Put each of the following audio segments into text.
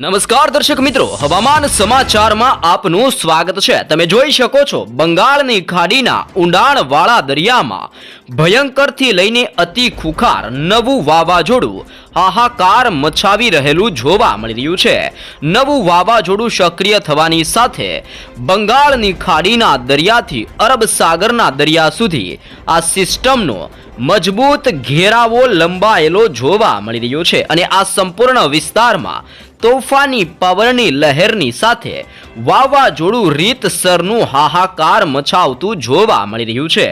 નમસ્કાર દર્શક મિત્રો, હવામાન સમાચારમાં આપનું સ્વાગત છે. તમે જોઈ શકો છો, બંગાળની ખાડીના ઊંડાણવાળા દરિયામાં ભયંકરથી લઈને અતિ ખુખાર નવું વાવાઝોડું હાહાકાર મચાવી રહેલું જોવા મળી રહ્યું છે. નવું વાવાઝોડું સક્રિય થવાની સાથે બંગાળની ખાડીના દરિયાથી અરબ સાગરના દરિયા સુધી આ સિસ્ટમનો મજબૂત ઘેરાવો લંબાયેલો જોવા મળી રહ્યો છે અને આ સંપૂર્ણ વિસ્તારમાં તોફાની પવનની લહેરની સાથે વાવાઝોડું રીતસરનું હાહાકાર મચાવતું જોવા મળી રહ્યું છે.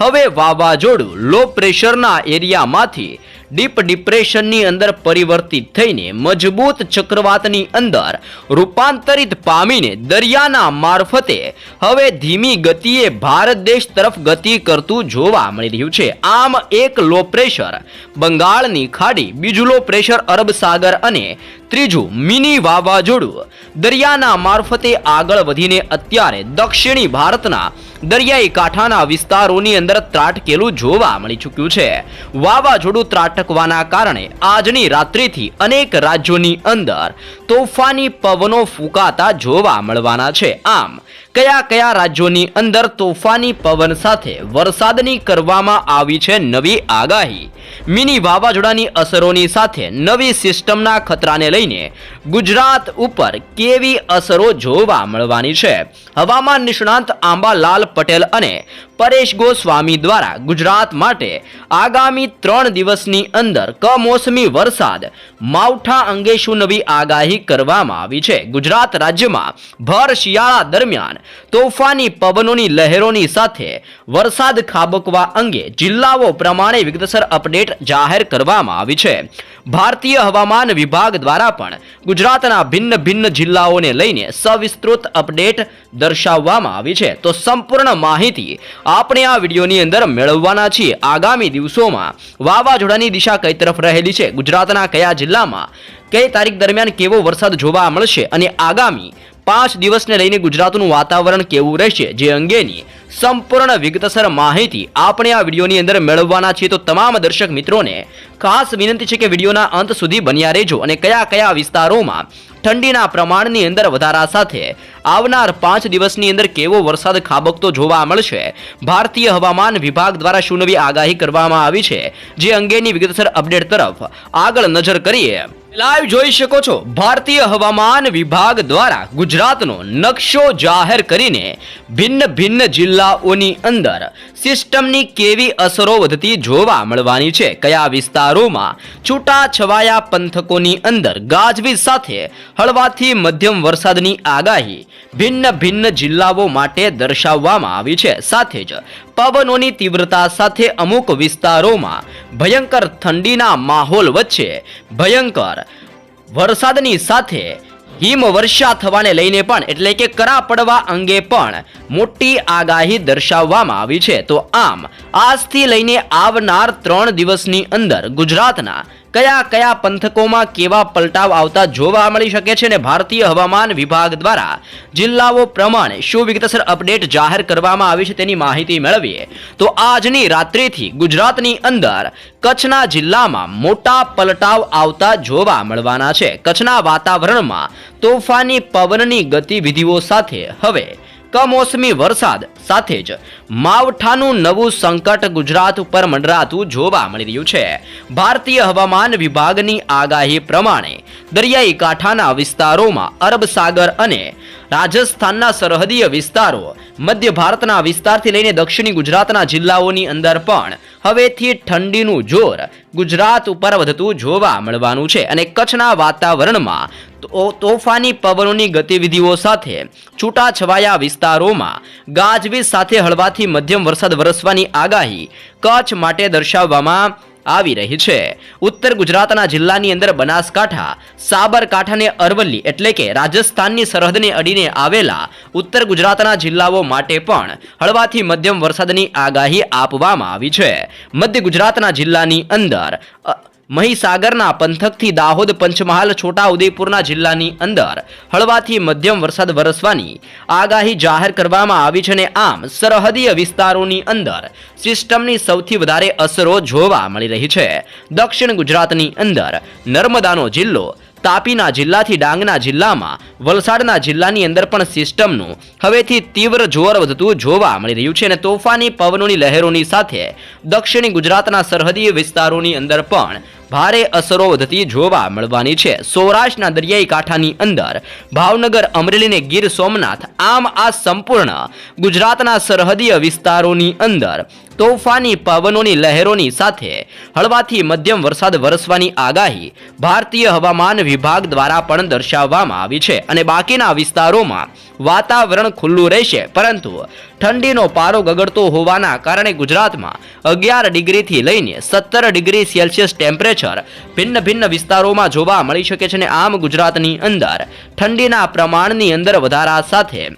હવે વાવાઝોડું લો પ્રેશરના એરિયામાંથી ડીપ ડિપ્રેશનની અંદર પરિવર્તિત થઈને મજબૂત ચક્રવાતની અંદર રૂપાંતરિત પામીને દરિયાના મારફતે હવે ધીમી ગતિએ ભારત દેશ તરફ ગતિ કરતું જોવા મળી રહ્યું છે. આમ એક લો પ્રેશર બંગાળની ખાડી, બીજું લો પ્રેશર અરબ સાગર અને ત્રીજું મિની વાવાઝોડું દરિયાના મારફતે આગળ વધીને અત્યારે દક્ષિણી ભારતના દરિયાઈ કાંઠાના વિસ્તારોની અંદર ત્રાટકેલું જોવા મળી ચૂક્યું છે. વાવાઝોડું ત્રાટકવાના કારણે આજની રાત્રિથી અનેક રાજ્યોની અંદર તોફાની પવનો ફૂંકાતા જોવા મળવાના છે. આમ કયા કયા રાજ્યોની અંદર તોફાની પવન સાથે વરસાદની કરવામાં આવી છે નવી આગાહી? મિની વાવાઝોડાની અસરોની સાથે નવી સિસ્ટમના ખતરાને લઈને ગુજરાત ઉપર કેવી અસરો જોવા મળવાની છે? હવામાન નિષ્ણાંત આંબાલાલ પટેલ અને પરેશ ગોસ્વામી દ્વારા ગુજરાત માટે આગામી ત્રણ દિવસની અંદર કમોસમી વરસાદ માવઠા અંગે શું નવી આગાહી કરવામાં આવી છે? ગુજરાત રાજ્યમાં ભર શિયાળા દરમિયાન તોફાની પવનોની લહેરોની સાથે વરસાદ ખાબકવા અંગે જિલ્લાઓ પ્રમાણે વિગતસર અપડેટ જાહેર કરવામાં આવી છે. ભારતીય હવામાન વિભાગ દ્વારા પણ ગુજરાતના ભિન્ન ભિન્ન જિલ્લાઓને લઈને સવિસ્તૃત અપડેટ દર્શાવવામાં આવી છે. તો સંપૂર્ણ માહિતી આપણે આ વિડીયોની અંદર મેળવવાના છીએ. આગામી દિવસોમાં વાવાઝોડાની દિશા કઈ તરફ રહેલી છે? ગુજરાતના કયા જિલ્લામાં કઈ તારીખ દરમિયાન કેવો વરસાદ જોવા મળશે અને આગામી પાંચ દિવસને લઈને ગુજરાતનું વાતાવરણ કેવું રહેશે જે અંગેની સંપૂર્ણ વિગતસર માહિતી આપણે આ વિડીયોની અંદર મેળવવાના છીએ. તો તમામ દર્શક મિત્રોને ખાસ વિનંતી છે કે વિડીયોના અંત સુધી બન્યા રહેજો અને કયા કયા વિસ્તારોમાં ઠંડીના પ્રમાણની અંદર વધારા સાથે આવનાર પાંચ દિવસની અંદર કેવો વરસાદ ખાબકતો જોવા મળશે? ભારતીય હવામાન વિભાગ દ્વારા શું નવી આગાહી કરવામાં આવી છે? જે અંગેની વિગતસર અપડેટ તરફ આગળ નજર કરીએ. લાઈવ જોઈ શકો છો. ભારતીય હવામાન વિભાગ દ્વારા ગુજરાતનો નકશો જાહેર કરીને ભિન્ન ભિન્ન જિલ્લાઓની અંદર સિસ્ટમની કેવી અસરો વધતી જોવા મળવાની છે? કયા વિસ્તારોમાં છૂટા છવાયા પંથકોની અંદર ગાજવીજ સાથે હળવાથી મધ્યમ વરસાદની આગાહી ભિન્ન ભિન્ન જિલ્લાઓ માટે દર્શાવવામાં આવી છે. સાથે જ પવનોની તીવ્રતા સાથે અમુક વિસ્તારોમાં ભયંકર ઠંડીના માહોલ વચ્ચે ભયંકર વરસાદની સાથે હિમવર્ષા થવાને લઈને પણ, એટલે કે કરા પડવા અંગે પણ મોટી આગાહી દર્શાવવામાં આવી છે. તો આમ, આજથી લઈને આવનાર ત્રણ દિવસની અંદર ગુજરાતના કયા કયા પંથકોમાં કેવા પલટાવ આવતા જોવા મળી શકે છે અને ભારતીય હવામાન વિભાગ દ્વારા જિલ્લાઓ પ્રમાણે શું વિગતસર અપડેટ જાહેર કરવામાં આવી છે તેની માહિતી મેળવીએ. તો આજની રાત્રિથી ગુજરાતની અંદર કચ્છના જિલ્લામાં મોટા પલટાવ આવતા જોવા મળવાના છે. કચ્છના વાતાવરણમાં તોફાની પવનની ગતિવિધિઓ સાથે હવે કમોસમી વરસાદ સાથે જ માવઠાનું નવું સંકટ ગુજરાત ઉપર મંડરાતું જોવા મળી રહ્યું છે. ભારતીય હવામાન વિભાગની આગાહી પ્રમાણે દરિયાઈ કાંઠાના વિસ્તારોમાં અરબ સાગર અને રાજસ્થાનના સરહદીય વિસ્તારો, મધ્ય ભારતના વિસ્તારથી લઈને દક્ષિણી ગુજરાતના જિલ્લાઓની અંદર પણ હવેથી ઠંડીનું જોર ગુજરાત ઉપર વધતું જોવા મળવાનું છે. અને કચ્છના વાતાવરણમાં તોફાની પવનોની ગતિવિધિઓ સાથે છૂટાછવાયા વિસ્તારોમાં ગાજવીજ સાથે હળવાથી મધ્યમ વરસાદ વરસવાની આગાહી કચ્છ માટે દર્શાવવામાં આવી રહી છે. ઉત્તર ગુજરાતના જિલ્લાની અંદર બનાસકાંઠા સાબરકાંઠા અને અરવલ્લી એટલે કે રાજસ્થાનની સરહદને અડીને આવેલા ઉત્તર ગુજરાતના જિલ્લાઓ માટે પણ હળવાથી મધ્યમ વરસાદની આગાહી આપવામાં આવી છે. મધ્ય ગુજરાતના જિલ્લાની અંદર મહીસાગરના પંથકથી દાહોદ પંચમહાલ છોટા ઉદેપુરના જિલ્લાની અંદર હળવાથી મધ્યમ વરસાદ વરસવાની આગાહી જાહેર કરવામાં આવી છે અને આમ સરહદીય વિસ્તારોની અંદર સિસ્ટમની સૌથી વધારે અસરો જોવા મળી રહી છે. દક્ષિણ ગુજરાતની અંદર નર્મદાનો જિલ્લો, તાપીના જિલ્લાથી ડાંગના જિલ્લામાં વલસાડના જિલ્લાની અંદર પણ સિસ્ટમનું હવેથી તીવ્ર જોર વધતું જોવા મળી રહ્યું છે અને તોફાની પવનોની લહેરોની સાથે દક્ષિણી ગુજરાતના સરહદીય વિસ્તારોની અંદર પણ ભારે અસરો વધતી જોવા મળવાની છે. સૌરાષ્ટ્રના દરિયાઈ કાંઠાની અંદર ભાવનગર અમરેલી ને ગીર સોમનાથ આમ આ સંપૂર્ણ ગુજરાતના સરહદીય વિસ્તારોની અંદર તોફાની પવનોની લહેરોની સાથે હળવાથી મધ્યમ વરસાદ વરસવાની આગાહી ભારતીય હવામાન વિભાગ દ્વારા પણ દર્શાવવામાં આવી છે અને બાકીના વિસ્તારોમાં વાતાવરણ ખુલ્લું રહેશે, પરંતુ ઠંડીનો પારો ગગડતો હોવાના કારણે ગુજરાતમાં અગિયાર ડિગ્રીથી લઈને સત્તર ડિગ્રી સેલ્સિયસ ટેમ્પરેચર ભિન્ન ભિન્ન વિસ્તારોમાં જોવા મળી શકે છે અને આમ ગુજરાતની અંદર. ઠંડીના પ્રમાણની અંદર વધારા સાથે.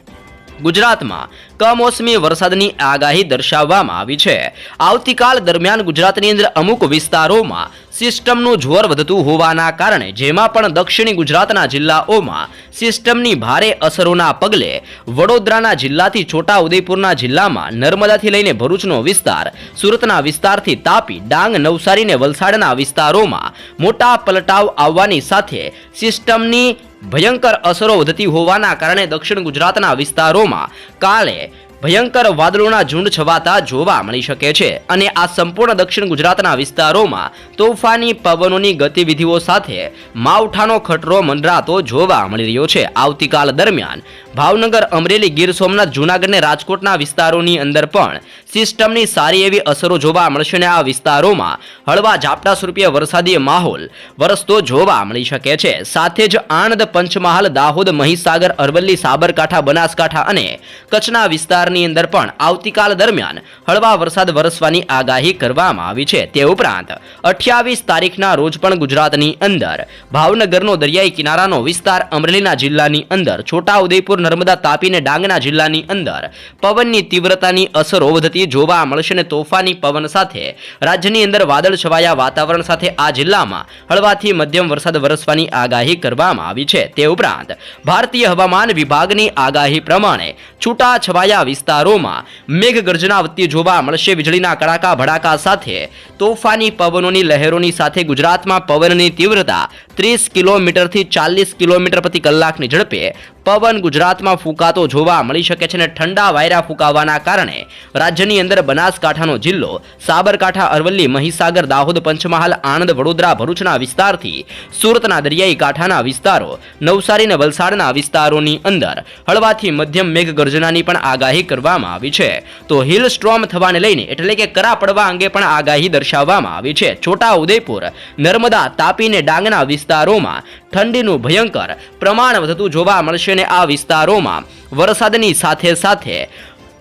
ગુજરાતમાં કમોસમી વરસાદની આગાહી દર્શાવવામાં આવી છે. આવતીકાલ દરમિયાન ગુજરાતની અંદર અમુક વિસ્તારોમાં સિસ્ટમનું જોર વધતું હોવાના કારણે, જેમાં પણ દક્ષિણી ગુજરાતના જિલ્લાઓમાં સિસ્ટમની ભારે અસરોના પગલે વડોદરાના જિલ્લાથી છોટા ઉદેપુરના જિલ્લામાં નર્મદાથી લઈને ભરૂચનો વિસ્તાર, સુરતના વિસ્તારથી તાપી, ડાંગ નવસારી ને વલસાડના વિસ્તારોમાં મોટા પલટાવ આવવાની સાથે સિસ્ટમની ભયંકર અસરો વધતી હોવાના કારણે દક્ષિણ ગુજરાતના વિસ્તારોમાં કાલે ભયંકર વાદળોના ઝુંડ છવાતા જોવા મળી શકે છે અને આ સંપૂર્ણ દક્ષિણ ગુજરાતના વિસ્તારોમાં તોફાની પવનોની ગતિવિધિઓ સાથે માવઠાનો ખતરો મંડરાતો જોવા મળી રહ્યો છે. આવતીકાલ દરમિયાન ભાવનગર અમરેલી ગીર સોમનાથ જૂનાગઢ અને રાજકોટના વિસ્તારોની અંદર પણ સિસ્ટમની સારી એવી અસરો જોવા મળશે અને આ વિસ્તારોમાં હળવા ઝાપટા સ્વરૂપે વરસાદી માહોલ વરસતો જોવા મળી શકે છે. સાથે જ આણંદ, પંચમહાલ, દાહોદ, મહીસાગર, અરવલ્લી, સાબરકાંઠા, બનાસકાંઠા અને કચ્છના વિસ્તારની અંદર પણ આવતીકાલ દરમિયાન હળવા વરસાદ વરસવાની આગાહી કરવામાં આવી છે. તે ઉપરાંત અઠ્યાવીસ તારીખના રોજ પણ ગુજરાતની અંદર ભાવનગરનો દરિયાઈ કિનારાનો વિસ્તાર, અમરેલીના જિલ્લાની અંદર, છોટાઉદેપુર, નર્મદા તાપી અને ડાંગના જિલ્લાની અંદર પવનની તીવ્રતાની અસરો વધતી જોવા મળશે અને તોફાની પવન સાથે રાજ્યની અંદર વાદળ છવાયા વાતાવરણ સાથે આ જિલ્લામાં હળવાથી મધ્યમ વરસાદ વરસવાની આગાહી કરવામાં આવી છે. તે ઉપરાંત ભારતીય હવામાન વિભાગની આગાહી પ્રમાણે છૂટા છવાયા વિસ્તારોમાં મેઘગર્જના વધતી જોવા મળશે. વીજળીના કડાકા ભડાકા સાથે તોફાની પવનોની લહેરોની સાથે ગુજરાતમાં પવનની તીવ્રતા ત્રીસ કિલોમીટરથી ચાલીસ કિલોમીટર પ્રતિ કલાકની ઝડપે પવન ગુજરાતમાં ફૂંકાતો જોવા મળી શકે છે અને ઠંડા વાયરા ફૂંકાવાના કારણે રાજ્યની અંદર બનાસકાંઠાનો જિલ્લો સાબરકાંઠા, અરવલ્લી, મહીસાગર, દાહોદ, પંચમહાલ, આણંદ, વડોદરા, ભરૂચના વિસ્તારથી સુરતના દરિયાઈ કાંઠાના વિસ્તારો, નવસારી અને વલસાડના વિસ્તારોની અંદર હળવાથી મધ્યમ મેઘગર્જનાની પણ આગાહી કરવામાં આવી છે. તો હિલ સ્ટ્રોમ થવાને લઈને એટલે કે કરા પડવા અંગે પણ આગાહી દર્શાવવામાં આવી છે. છોટા ઉદયપુર, નર્મદા, તાપી અને ડાંગના વિસ્તારોમાં ઠંડીનું ભયંકર પ્રમાણ વધતું જોવા મળશે અને આ વિસ્તારોમાં વરસાદની સાથે સાથે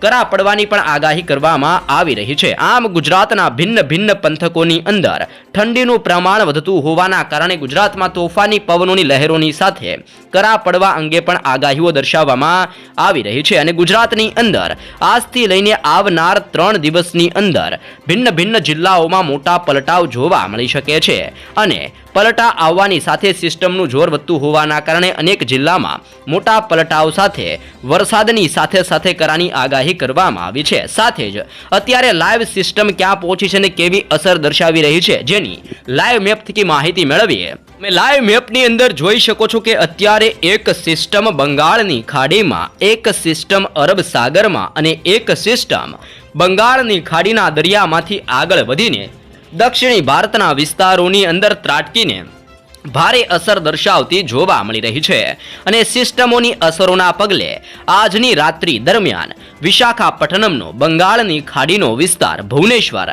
કરા પડવાની પણ આગાહી કરવામાં આવી રહી છે. આમ ગુજરાતના ભિન્ન ભિન્ન પંથકોની અંદર ઠંડીનું પ્રમાણ વધતું હોવાના કારણે ગુજરાતમાં તોફાની પવનોની લહેરોની સાથે કરા પડવા અંગે પણ આગાહીઓ દર્શાવવામાં આવી રહી છે અને ગુજરાતની અંદર આજથી લઈને આવનાર ત્રણ દિવસની અંદર ભિન્ન ભિન્ન જિલ્લાઓમાં મોટા પલટાવ જોવા મળી શકે છે. અને પલટા આવવાની સાથે સિસ્ટમનું જોર વધતું હોવાના કારણે અનેક જિલ્લામાં મોટા પલટાવ સાથે વરસાદની સાથે સાથે કરાની આગાહી કરવામાં આવી છે. સાથે જ અત્યારે લાઈવ સિસ્ટમ ક્યાં પહોંચી છે અને કેવી અસર દર્શાવી રહી છે જેની લાઈવ મેપ થકી માહિતી મેળવીએ. તમે લાઈવ મેપની અંદર જોઈ શકો છો કે અત્યારે એક સિસ્ટમ બંગાળની ખાડીમાં, એક સિસ્ટમ અરબ સાગરમાં અને એક સિસ્ટમ બંગાળની ખાડીના દરિયામાંથી આગળ વધીને દક્ષિણી ભારતના વિસ્તારોની અંદર ત્રાટકીને ભારે અસર દર્શાવતી જોવા મળી રહી છે અને સિસ્ટમોની અસરોના પગલે આજની રાત્રિ દરમિયાન વિશાખાપટ્ટનમનો બંગાળની ખાડીનો વિસ્તાર ભુવનેશ્વર,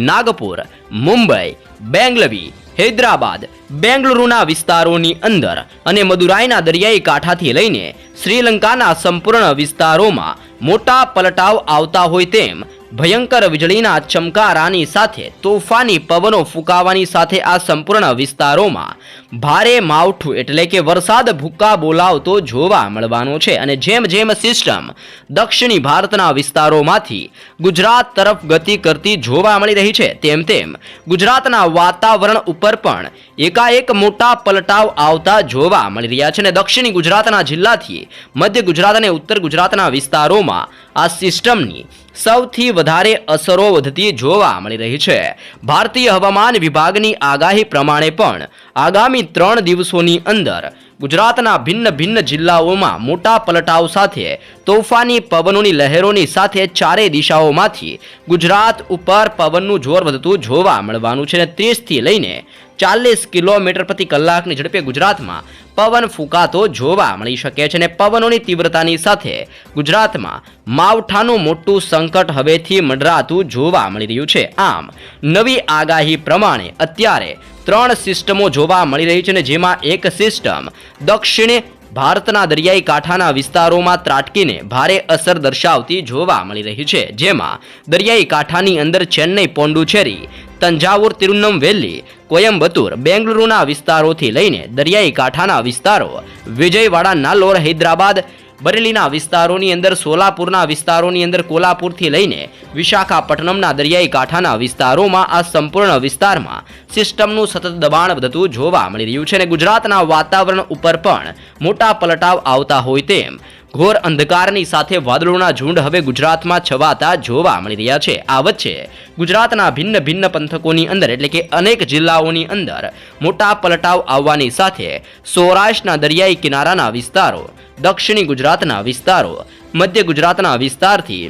નાગપુર, મુંબઈ, બેંગલવી, હૈદરાબાદ, બેંગલુરુના વિસ્તારોની અંદર અને મદુરાઈના દરિયાઈ કાંઠાથી લઈને શ્રીલંકાના સંપૂર્ણ વિસ્તારોમાં મોટા પલટાવ આવતા હોય તેમ ભયંકર વીજળીના ચમકારાની સાથે તોફાની પવનો ફૂંકાવાની સાથે આ સંપૂર્ણ વિસ્તારોમાં ભારે માવઠું એટલે કે વરસાદ ભૂક્કા બોલાવતો જોવા મળવાનો છે. અને જેમ જેમ સિસ્ટમ દક્ષિણી ભારતના વિસ્તારોમાંથી ગુજરાત તરફ ગતિ કરતી જોવા મળી રહી છે, તેમ તેમ ગુજરાતના વાતાવરણ ઉપર પણ એકાએક મોટા પલટાવ આવતા જોવા મળી રહ્યા છે અને દક્ષિણ ગુજરાતના જિલ્લાથી મધ્ય ગુજરાત અને ઉત્તર ગુજરાતના વિસ્તારોમાં આ સિસ્ટમની સૌથી વધારે અસરો વધતી જોવા મળી રહી છે. ભારતીય હવામાન વિભાગની આગાહી પ્રમાણે પણ આગામી ત્રણ દિવસોની અંદર ગુજરાતના ભિન્ન ભિન્ન જિલ્લાઓમાં મોટા પલટાવ સાથે તોફાની પવનોની લહેરોની સાથે ચારે દિશાઓમાંથી ગુજરાત ઉપર પવનનું જોર વધતું જોવા મળવાનું છે અને ત્રીસથી લઈને ચાલીસ કિલોમીટર પ્રતિ કલાકની ઝડપે ગુજરાતમાં પવન ફૂંકાતો જોવા મળી શકે છે અને પવનોની તીવ્રતાની સાથે ગુજરાતમાં માવઠાનું મોટું સંકટ હવેથી મંડરાતું જોવા મળી રહ્યું છે. આમ, નવી આગાહી પ્રમાણે અત્યારે ત્રણ સિસ્ટમો જોવા મળી રહી છે અને જેમાં એક સિસ્ટમ દક્ષિણે ભારતના દરિયાઈ કાંઠાના વિસ્તારોમાં ત્રાટકીને ભારે અસર દર્શાવતી જોવા મળી રહી છે, જેમાં દરિયાઈ કાંઠાની અંદર ચેન્નઈ પોંડુચેરી તંજાવુર તિરુનમવેલી કોયમ્બતુર બેંગલુરુના વિસ્તારોથી લઈને દરિયાઈ કાંઠાના વિસ્તારો વિજયવાડા નાલોર હૈદરાબાદ બરેલીના વિસ્તારોની અંદર, સોલાપુરના વિસ્તારોની અંદર, કોલ્હાપુરથી લઈને વિશાખાપટ્ટનમના દરિયાઈ કાંઠાના વિસ્તારોમાં આ સંપૂર્ણ વિસ્તારમાં સિસ્ટમનું સતત દબાણ વધતું જોવા મળી રહ્યું છે અને ગુજરાતના વાતાવરણ ઉપર પણ મોટા પલટાવ આવતા હોય તેમ ઘોર અંધકારની સાથે વાદળોના ઝુંડ હવે ગુજરાતમાં છવાતા જોવા મળી રહ્યા છે. આ વચ્ચે ગુજરાતના ભિન્ન ભિન્ન પંથકોની અંદર એટલે કે અનેક જિલ્લાઓની અંદર મોટા પલટાવ આવવાની સાથે સૌરાષ્ટ્રના દરિયાઈ કિનારાના વિસ્તારો, દક્ષિણી ગુજરાતના વિસ્તારો, મધ્ય ગુજરાતના વિસ્તારથી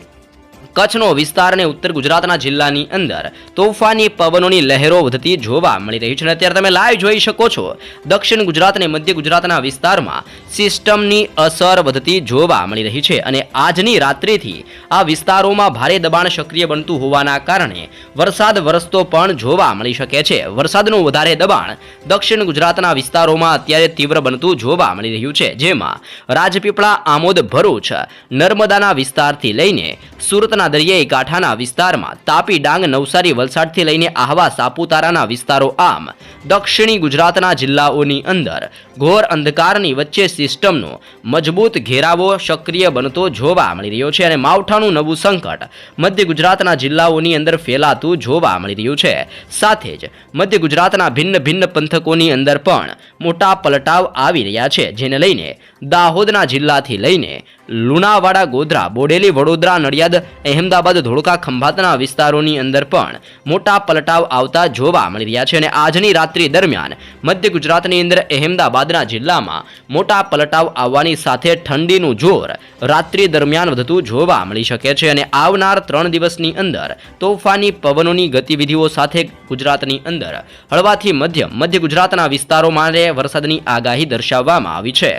કચ્છનો વિસ્તાર અને ઉત્તર ગુજરાતના જિલ્લાની અંદર તોફાની પવનોની લહેરો વધતી જોવા મળી રહી છે અને અત્યારે તમે લાઈવ જોઈ શકો છો. દક્ષિણ ગુજરાત અને મધ્ય ગુજરાતના વિસ્તારમાં સિસ્ટમની અસર વધતી જોવા મળી રહી છે અને આજની રાત્રિથી આ વિસ્તારોમાં ભારે દબાણ સક્રિય બનતું હોવાના કારણે વરસાદ વરસતો પણ જોવા મળી શકે છે. વરસાદનું વધારે દબાણ દક્ષિણ ગુજરાતના વિસ્તારોમાં અત્યારે તીવ્ર બનતું જોવા મળી રહ્યું છે. જેમાં રાજપીપળા, આમોદ, ભરૂચ, નર્મદાના વિસ્તારથી લઈને સુરતના દરિયાઈ કાંઠાના વિસ્તારમાં તાપી ડાંગ નવસારી વલસાડથી લઈને આહવા સાપુતારાના વિસ્તારો આમ. દક્ષિણી ગુજરાતના જિલ્લાઓની અંદર ઘોર અંધકારની વચ્ચે સિસ્ટમનો મજબૂત ઘેરાવો સક્રિય બનતો જોવા મળી રહ્યો છે અને માવઠાનું નવું સંકટ મધ્ય ગુજરાતના જિલ્લાઓની અંદર ફેલાતું જોવા મળી રહ્યું છે. સાથે જ મધ્ય ગુજરાતના ભિન્ન ભિન્ન પંથકોની અંદર પણ મોટા પલટાવ આવી રહ્યા છે, જેને લઈને દાહોદના જિલ્લાથી લઈને લુણાવાડા ગોધરા, બોડેલી, વડોદરા, નડિયાદ, અહેમદાબાદ, ધોળકા ખંભાતના વિસ્તારોની અંદર પણ મોટા પલટાવ આવતા જોવા મળી રહ્યા છે અને આજની રાત્રિ દરમિયાન મધ્ય ગુજરાતની અંદર અહેમદાબાદના જિલ્લામાં મોટા પલટાવ આવવાની સાથે ઠંડીનું જોર રાત્રિ દરમિયાન વધતું જોવા મળી શકે છે અને આવનાર ત્રણ દિવસની અંદર તોફાની પવનોની ગતિવિધિઓ સાથે ગુજરાતની અંદર હળવાથી મધ્યમ મધ્ય ગુજરાતના વિસ્તારો માટે વરસાદની આગાહી દર્શાવવામાં આવી છે.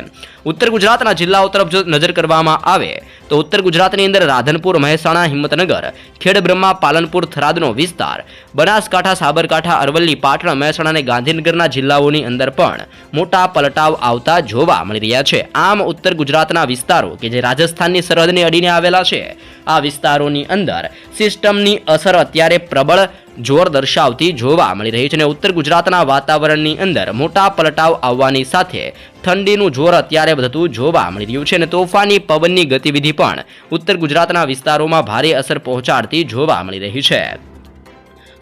ઉત્તર ગુજરાતના જિલ્લાઓ તરફ જો નજર કરવામાં આવે તો ઉત્તર ગુજરાતની અંદર રાધનપુર, મહેસાણા, હિંમતનગર ખેડબ્રહ્મા પાલનપુર, થરાદનો વિસ્તાર, બનાસકાંઠા, સાબરકાંઠા, અરવલ્લી, પાટણ, મહેસાણા અને ગાંધીનગરના જિલ્લાઓની અંદર પણ મોટા પલટાવ આવતા જોવા મળી રહ્યા છે. આમ ઉત્તર ગુજરાતના વિસ્તારો કે જે રાજસ્થાનની સરહદને અડીને આવેલા છે, આ વિસ્તારોની અંદર સિસ્ટમની અસર અત્યારે પ્રબળ જોર દર્શાવતી જોવા મળી રહી છે અને ઉત્તર ગુજરાતના વાતાવરણની અંદર મોટા પલટાવ આવવાની સાથે ઠંડીનું જોર અત્યારે વધતું જોવા મળી રહ્યું છે અને તોફાની પવનની ગતિવિધિ પણ ઉત્તર ગુજરાતના વિસ્તારોમાં ભારે અસર પહોંચાડતી જોવા મળી રહી છે.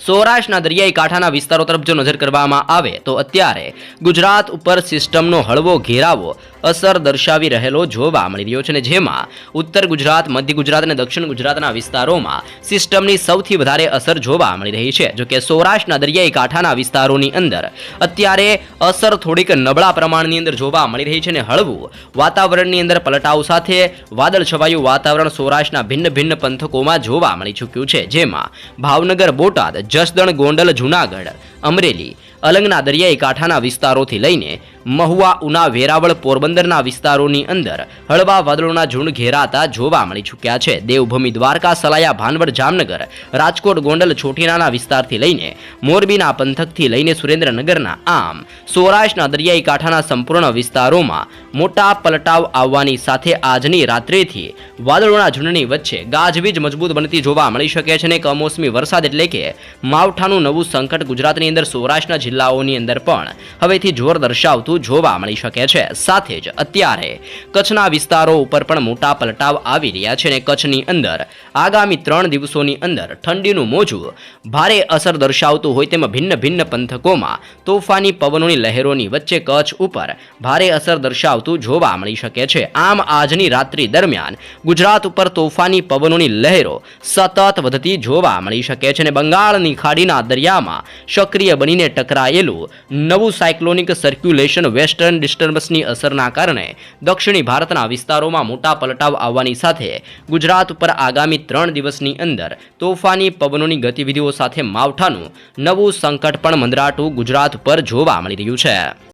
સૌરાષ્ટ્રના દરિયાઈ કાંઠાના વિસ્તારો તરફ જો નજર કરવામાં આવે તો અત્યારે ગુજરાત ઉપર સિસ્ટમનો હળવો ઘેરાવો અસર દર્શાવી રહેલો જોવા મળી રહ્યો છે અને જેમાં ઉત્તર ગુજરાત, મધ્ય ગુજરાત અને દક્ષિણ ગુજરાતના વિસ્તારોમાં સિસ્ટમની સૌથી વધારે અસર જોવા મળી રહી છે. જોકે સૌરાષ્ટ્રના દરિયાઈ કાંઠાના વિસ્તારોની અંદર અત્યારે અસર થોડીક નબળા પ્રમાણની અંદર જોવા મળી રહી છે અને હળવું વાતાવરણની અંદર પલટાવ સાથે વાદળ છવાયું વાતાવરણ સૌરાષ્ટ્રના ભિન્ન ભિન્ન પંથકોમાં જોવા મળી ચૂક્યું છે. જેમાં ભાવનગર, બોટાદ, જસદણ, ગોંડલ, જૂનાગઢ, અમરેલી, અલંગના દરિયાઈ કાંઠાના વિસ્તારોથી લઈને મહુવા, ઉના, વેરાવળ પોરબંદરના વિસ્તારોની અંદર હળવા વાદળોના ઝુંડ ઘેરાતા જોવા મળી ચૂક્યા છે. દેવભૂમિ દ્વારકા, સલાયા, ભાનવડ, જામનગર, રાજકોટ, ગોંડલ છોટીનાના વિસ્તારથી લઈને મોરબીના પંથકથી લઈને સુરેન્દ્રનગરના આમ સૌરાષ્ટ્રના દરિયાઈ કાંઠાના સંપૂર્ણ વિસ્તારોમાં મોટા પલટાવ આવવાની સાથે આજની રાત્રેથી વાદળોના ઝુંડની વચ્ચે ગાજવીજ મજબૂત બનતી જોવા મળી શકે છે અને કમોસમી વરસાદ એટલે કે માવઠાનું નવું સંકટ ગુજરાતની અંદર સૌરાષ્ટ્રના જિલ્લાઓની અંદર પણ હવેથી જોર દર્શાવતું દર્શાવતું જોવા મળી શકે છે. સાથે જ અત્યારે કચ્છના વિસ્તારો ઉપર પણ મોટા પલટાવ આવી રહ્યા છે અને કચ્છની અંદર આગામી ત્રણ દિવસોની અંદર ઠંડીનું મોજું ભારે અસર દર્શાવતું હોય તેમ ભિન્ન ભિન્ન પંથકોમાં તોફાની પવનોની લહેરોની વચ્ચે કચ્છ ઉપર ભારે અસર દર્શાવતું જોવા મળી શકે છે. આમ આજની રાત્રિ દરમિયાન ગુજરાત ઉપર તોફાની પવનોની લહેરો સતત વધતી જોવા મળી શકે છે અને બંગાળની ખાડીના દરિયામાં સક્રિય બનીને ટકરાયેલું નવું સાયક્લોનિક સર્ક્યુલેશન વેસ્ટર્ન ડિસ્ટર્બન્સની અસરના કારણે દક્ષિણી ભારતના વિસ્તારોમાં મોટા પલટાવ આવવાની સાથે ગુજરાત ઉપર આગામી ત્રણ દિવસની અંદર તોફાની પવનોની ગતિવિધિઓ સાથે માવઠાનું નવું સંકટ પણ મંદરાટું ગુજરાત પર જોવા મળી રહ્યું છે.